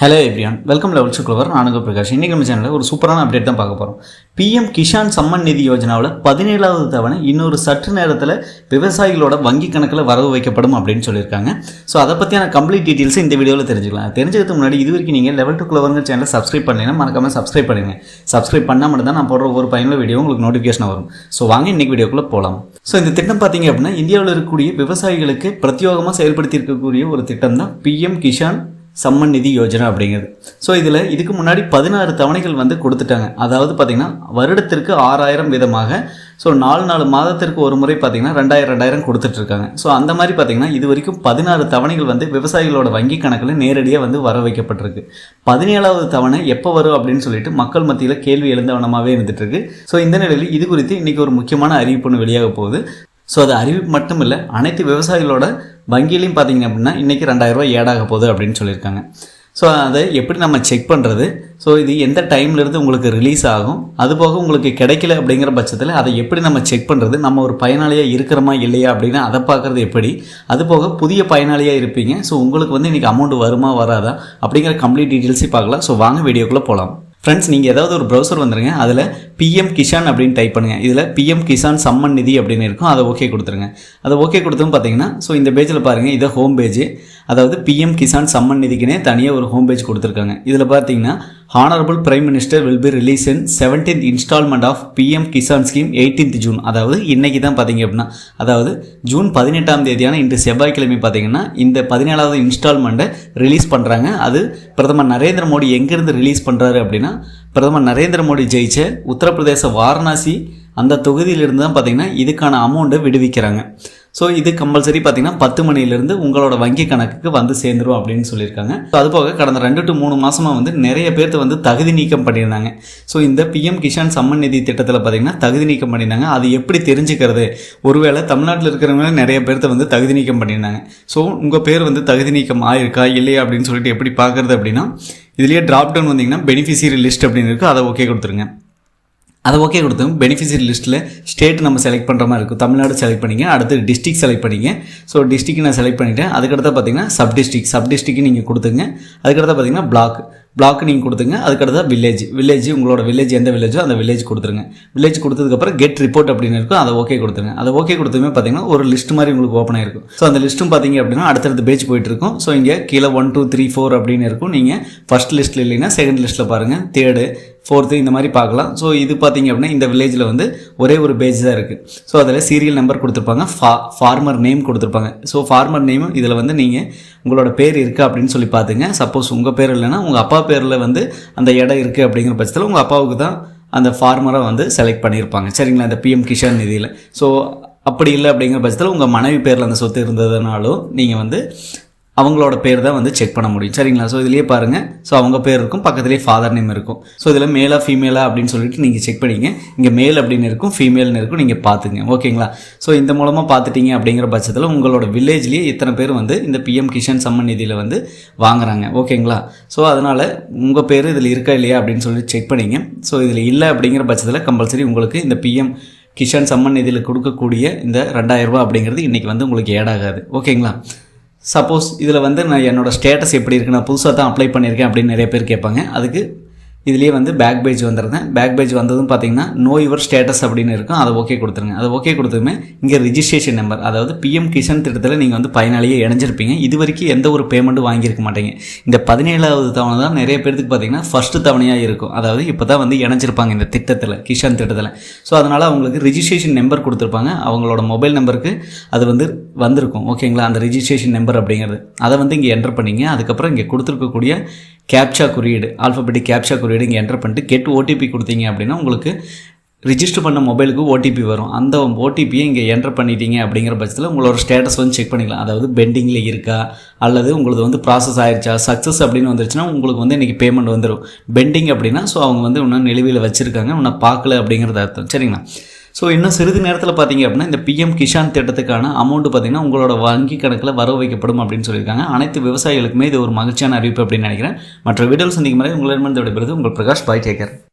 Hello everyone welcome level சுக்லவர் நானுங்க பிரகாஷ். இன்றைக்கி நம்ம சேனலில் ஒரு சூப்பரான அப்டேட் தான் பார்க்க போகிறோம் பிஎம் கிஷான் சம்மன் நிதி யோஜனாவில் பதினேழாவது தவணை இன்னொரு சற்று நேரத்தில் விவசாயிகளோட வங்கி கணக்கில் வரவு வைக்கப்படும் அப்படின்னு சொல்லியிருக்காங்க. ஸோ அதை பற்றியான கம்ப்ளீட் டீட்டெயில்ஸ் இந்த வீடியோவில் தெரிஞ்சுக்கலாம். தெரிஞ்சதுக்கு முன்னாடி இது வரைக்கும் நீங்கள் லெவல் டூ கிளவருங்க சேனலை சப்ஸ்கிரைப் பண்ணலைன்னா மறக்காமல் சப்ஸ்கிரைப் பண்ணுங்கள் சப்ஸ்கிரைப் பண்ணால் மட்டும் தான் நான் போடுற ஒவ்வொரு பயனுள்ள வீடியோ உங்களுக்கு நோட்டிஃபிகேஷன் வரும். ஸோ வாங்க இன்னைக்கு வீடியோக்குள்ளே போகலாம் ஸோ இந்த திட்டம் பார்த்தீங்க அப்படின்னா இந்தியாவில் இருக்கக்கூடிய விவசாயிகளுக்கு பிரத்யோகமாக செயல்படுத்தி இருக்கக்கூடிய ஒரு திட்டம் தான் பிஎம் கிஷான் சம்மன் நிதி யோஜனா அப்படிங்கிறது. ஸோ இதில் இதுக்கு முன்னாடி பதினாறு தவணைகள் வந்து கொடுத்துட்டாங்க. அதாவது பார்த்திங்கன்னா வருடத்திற்கு ஆறாயிரம் விதமாக ஸோ நாலு நாலு மாதத்திற்கு ஒரு முறை பார்த்திங்கன்னா ரெண்டாயிரம் ரெண்டாயிரம் கொடுத்துட்ருக்காங்க. ஸோ அந்த மாதிரி பார்த்திங்கன்னா இது வரைக்கும் பதினாறு தவணைகள் வந்து விவசாயிகளோட வங்கி கணக்கில் நேரடியாக வந்து வர வைக்கப்பட்டிருக்கு பதினேழாவது தவணை எப்போ வரும் அப்படின்னு சொல்லிட்டு மக்கள் மத்தியில் கேள்வி எழுந்தவனமாகவே இருந்துகிட்ருக்கு ஸோ இந்த நிலையில் இது குறித்து இன்றைக்கி ஒரு முக்கியமான அறிவிப்புன்னு வெளியாக போகுது. ஸோ அது அறிவிப்பு மட்டும் இல்லை அனைத்து விவசாயிகளோட வங்கியிலையும் பார்த்தீங்க அப்படின்னா இன்றைக்கி ரெண்டாயிரரூவா ஏடாக போகுது அப்படின்னு சொல்லியிருக்காங்க. ஸோ அதை எப்படி நம்ம செக் பண்ணுறது ஸோ இது எந்த டைம்லேருந்து உங்களுக்கு ரிலீஸ் ஆகும்? அது போக உங்களுக்கு கிடைக்கல அப்படிங்கிற பட்சத்தில் அதை எப்படி நம்ம செக் பண்ணுறது நம்ம ஒரு பயனாளியாக இருக்கிறோமா இல்லையா அப்படின்னு அதை பார்க்குறது எப்படி? அது போக புதிய பயனாளியாக இருப்பீங்க. ஸோ உங்களுக்கு வந்து இன்றைக்கி அமௌண்ட் வருமா வராதா அப்படிங்கிற கம்ப்ளீட் டீட்டெயில்ஸையும் பார்க்கலாம். ஸோ வாங்க வீடியோக்குள்ளே போகலாம் ஃப்ரெண்ட்ஸ் நீங்கள் ஏதாவது ஒரு ப்ரௌசர் வந்துருங்க அதில் பிஎம் கிஷான் அப்படின்னு டைப் பண்ணுங்கள் இதில் பிஎம் கிஷான் சம்மன் நிதி அப்படின்னு இருக்கும் அதை ஓகே கொடுத்துருங்க. அதை ஓகே கொடுத்தும் பார்த்தீங்கன்னா ஸோ இந்த பேஜில் பாருங்கள் இதை ஹோம் பேஜ் அதாவது பிஎம் கிசான் சம்மன் நிதிக்குனே தனியாக ஒரு ஹோம் பேஜ் கொடுத்துருக்காங்க. இதில் பார்த்தீங்கன்னா honourable prime minister will be release in seventeen installment of PM Kisan scheme eighteenth June அதாவது இன்னைக்கு தான் பார்த்தீங்க அப்படின்னா அதாவது ஜூன் பதினெட்டாம் தேதியான இன்று செவ்வாய்க்கிழமை பார்த்தீங்கன்னா இந்த பதினேழாவது இன்ஸ்டால்மெண்ட்டை ரிலீஸ் பண்ணுறாங்க அது பிரதமர் நரேந்திர மோடி எங்கேருந்து ரிலீஸ் பண்ணுறாரு அப்படின்னா பிரதமர் நரேந்திர மோடி ஜெயிச்ச உத்தரப்பிரதேச வாரணாசி அந்த தொகுதியிலிருந்து தான் பார்த்தீங்கன்னா இதுக்கான அமௌண்ட்டை விடுவிக்கிறாங்க. ஸோ இது கம்பல்சரி பார்த்தீங்கன்னா பத்து மணிலேருந்து உங்களோட வங்கி கணக்குக்கு வந்து சேர்ந்துரும் அப்படின்னு சொல்லியிருக்காங்க. ஸோ அது போக கடந்த ரெண்டு டு மூணு மாதமாக வந்து நிறைய பேர்த்து வந்து தகுதி நீக்கம் பண்ணியிருந்தாங்க. ஸோ இந்த பிஎம் கிஷான் சம்மன் நிதி திட்டத்தில் பார்த்தீங்கன்னா தகுதி நீக்கம் பண்ணியிருந்தாங்க. அது எப்படி தெரிஞ்சுக்கிறது? ஒருவேளை தமிழ்நாட்டில் இருக்கிறவங்க நிறைய பேர்த்த வந்து தகுதி நீக்கம் பண்ணியிருந்தாங்க. ஸோ உங்கள் பேர் வந்து தகுதி நீக்கம் ஆயிருக்கா? இல்லையா? அப்படின்னு சொல்லிட்டு எப்படி பார்க்குறது அப்படின்னா இதுலேயே ட்ராப் டவுன் வந்தீங்கன்னா பெனிஃபிஷியரி லிஸ்ட் அப்படின்னு இருக்குது அதை ஓகே கொடுத்துருங்க. அதை ஓகே கொடுத்தோம். பெனிஃபிஷரி லிஸ்ட்டில் ஸ்டேட் நம்ம செலக்ட் பண்ணுற மாதிரி இருக்கும். தமிழ்நாடு செலக்ட் பண்ணிங்க. அடுத்து டிஸ்ட்ரிக் செலக்ட் பண்ணிங்க. ஸோ டிஸ்ட்ரிக் நான் செலக்ட் பண்ணிவிட்டேன் அதுக்கடுத்து பார்த்தீங்கன்னா சப் டிஸ்ட்ரிக் சப் டிஸ்ட்ரிக்கு நீங்கள் கொடுத்துங்க. அதுக்கடுத்து பார்த்தீங்கன்னா பிளாக் பிளாக் நீங்கள் கொடுத்துங்க அதுக்கடுத்து வில்லேஜ் வில்லேஜ் உங்களோட வில்லேஜ் எந்த வில்லேஜோ அந்த வில்லேஜ் கொடுத்துருங்க. வில்லேஜ் கொடுத்ததுக்கப்புறம் கெட் ரிப்போர்ட் அப்படின்னு இருக்கும். அதை ஓகே கொடுத்துருங்க. அதை ஓகே கொடுத்துமே பார்த்தீங்கன்னா ஒரு லிஸ்ட் மாதிரி உங்களுக்கு ஓப்பன் ஆயிருக்கும். ஸோ அந்த லிஸ்ட்டும் பார்த்தீங்க அப்படின்னா அடுத்தடுத்த பேஜ் போயிட்டு இருக்கும். ஸோ இங்கே கீழே ஒன் டூ த்ரீ ஃபோர் அப்படின்னு இருக்கும். நீங்கள் ஃபஸ்ட் லிஸ்ட்டில் இல்லைன்னா செகண்ட் லிஸ்ட்டில் பாருங்கள் தேர்டு ஃபோர்த்து இந்த மாதிரி பார்க்கலாம். ஸோ இது பார்த்தீங்க அப்படின்னா இந்த வில்லேஜில் வந்து ஒரே ஒரு பேஜ் தான் இருக்குது ஸோ அதில் சீரியல் நம்பர் கொடுத்துருப்பாங்க. ஃபா ஃபார்மர் நேம் கொடுத்துருப்பாங்க. ஸோ ஃபார்மர் நேமும் இதில் வந்து நீங்கள் உங்களோட பேர் இருக்குது அப்படின்னு சொல்லி பார்த்துங்க சப்போஸ் உங்கள் பேர் இல்லைன்னா உங்கள் அப்பா பேரில் வந்து அந்த இடம் இருக்குது அப்படிங்கிற பட்சத்தில் உங்கள் அப்பாவுக்கு தான் அந்த ஃபார்மரை வந்து செலக்ட் பண்ணியிருப்பாங்க. சரிங்களா? அந்த பிஎம் கிஷான் நிதியில். ஸோ அப்படி இல்லை அப்படிங்கிற பட்சத்தில் உங்கள் மனைவி பேரில் அந்த சொத்து இருந்ததுனாலும் நீங்கள் வந்து அவங்களோட பேர் தான் வந்து செக் பண்ண முடியும். சரிங்களா? ஸோ இதுலேயே பாருங்கள் ஸோ அவங்க பேர் இருக்கும் பக்கத்துலேயே ஃபாதர் நேம் இருக்கும். ஸோ இதில் மேலாக ஃபீமேலா அப்படின்னு சொல்லிட்டு நீங்கள் செக் பண்ணிங்க. இங்கே மேல் அப்படின்னு இருக்கும் ஃபீமேல்னு இருக்கும் நீங்கள் பார்த்துங்க. ஓகேங்களா? ஸோ இந்த மூலமாக பார்த்துட்டீங்க அப்படிங்கிற பட்சத்தில் உங்களோட வில்லேஜ்லேயே இத்தனை பேர் வந்து இந்த பிஎம் கிஷன் சம்மன் நிதியில் வந்து வாங்குறாங்க. ஓகேங்களா? ஸோ அதனால் உங்கள் பேர் இதில் இருக்கா இல்லையா அப்படின்னு சொல்லி செக் பண்ணிங்க. ஸோ இதில் இல்லை அப்படிங்கிற பட்சத்தில் கம்பல்சரி உங்களுக்கு இந்த பிஎம் கிஷன் சம்மன் நிதியில் கொடுக்கக்கூடிய இந்த ரெண்டாயிரரூபா அப்படிங்கிறது இன்றைக்கி வந்து உங்களுக்கு ஏடாகாது ஓகேங்களா? சப்போஸ் இதில் வந்து நான் என்னோடய ஸ்டேட்டஸ் எப்படி இருக்குது நான் புதுசாக தான் அப்ளை பண்ணியிருக்கேன் அப்படின்னு நிறைய பேர் கேட்பாங்க. அதுக்கு இதுலேயே வந்து பேக் பேஜ் வந்துருந்தேன். பேக் பேஜ் வந்ததும் பார்த்தீங்கன்னா நோ யுவர் ஸ்டேட்டஸ் அப்படின்னு இருக்கும். அதை ஓகே கொடுத்துருங்க. அதை ஓகே கொடுத்ததுமே இங்கே ரிஜிஸ்ட்ரேஷன் நம்பர் அதாவது பிஎம் கிஷன் திட்டத்தில் நீங்கள் வந்து பயனாளியே இணைஞ்சிருப்பீங்க. இது வரைக்கும் எந்த ஒரு பேமெண்ட்டும் வாங்கியிருக்க மாட்டீங்க. இந்த பதினேழாவது தவணை தான் நிறைய பேருக்கு பார்த்தீங்கன்னா ஃபஸ்ட்டு தவணையாக இருக்கும். அதாவது இப்போ தான் வந்து இணைஞ்சிருப்பாங்க இந்த திட்டத்தில் கிஷன் திட்டத்தில். ஸோ அதனால் அவங்களுக்கு ரிஜிஸ்ட்ரேஷன் நம்பர் கொடுத்துருப்பாங்க. அவங்களோட மொபைல் நம்பருக்கு அது வந்து வந்திருக்கும். ஓகேங்களா அந்த ரிஜிஸ்ட்ரேஷன் நம்பர் அப்படிங்கிறது. அதை வந்து இங்கே என்டர் பண்ணிங்க. அதுக்கப்புறம் இங்கே கொடுத்துருக்கக்கூடிய கேப்சா குறியீடு ஆல்ஃபபெட்டிக் கேப்சா குறியீடு இங்கே என்டர் பண்ணிட்டு கெட் ஓடிபி கொடுத்தீங்க அப்படின்னா உங்களுக்கு ரிஜிஸ்டர் பண்ண மொபைலுக்கு ஓடிபி வரும். அந்த ஓடிபியை இங்கே என்டர் பண்ணிட்டீங்க அப்படிங்கிற பட்சத்தில் உங்களோட ஸ்டேட்டஸ் வந்து செக் பண்ணிக்கலாம். அதாவது பெண்டிங்கில் இருக்கா அல்லது உங்களுக்கு வந்து ப்ராசஸ் ஆயிடுச்சா சக்ஸஸ் அப்படின்னு வந்துருச்சுன்னா உங்களுக்கு வந்து இன்றைக்கி பேமெண்ட் வந்துடும் பெண்டிங் அப்படின்னா ஸோ அவங்க வந்து இன்னும் நிலுவையில் வச்சுருக்காங்க இன்னும் பார்க்கல அப்படிங்கிறது அர்த்தம். சரிங்களா? ஸோ இன்னும் சிறிது நேரத்தில் பார்த்தீங்க அப்படின்னா இந்த பிஎம் கிஷான் திட்டத்துக்கான அமௌண்ட் பார்த்தீங்கன்னா உங்களோட வங்கி கணக்கில் வரவு வைக்கப்படும் அப்படின்னு சொல்லியிருக்காங்க. அனைத்து விவசாயிகளுக்குமே இது ஒரு மகிழ்ச்சியான அறிவிப்பு அப்படின்னு நினைக்கிறேன். மற்ற வீடியோவில் சந்திக்கும் முறை உங்களிடமிருந்து விடைபெறுது உங்கள் பிரகாஷ் பாய் கேக்கர்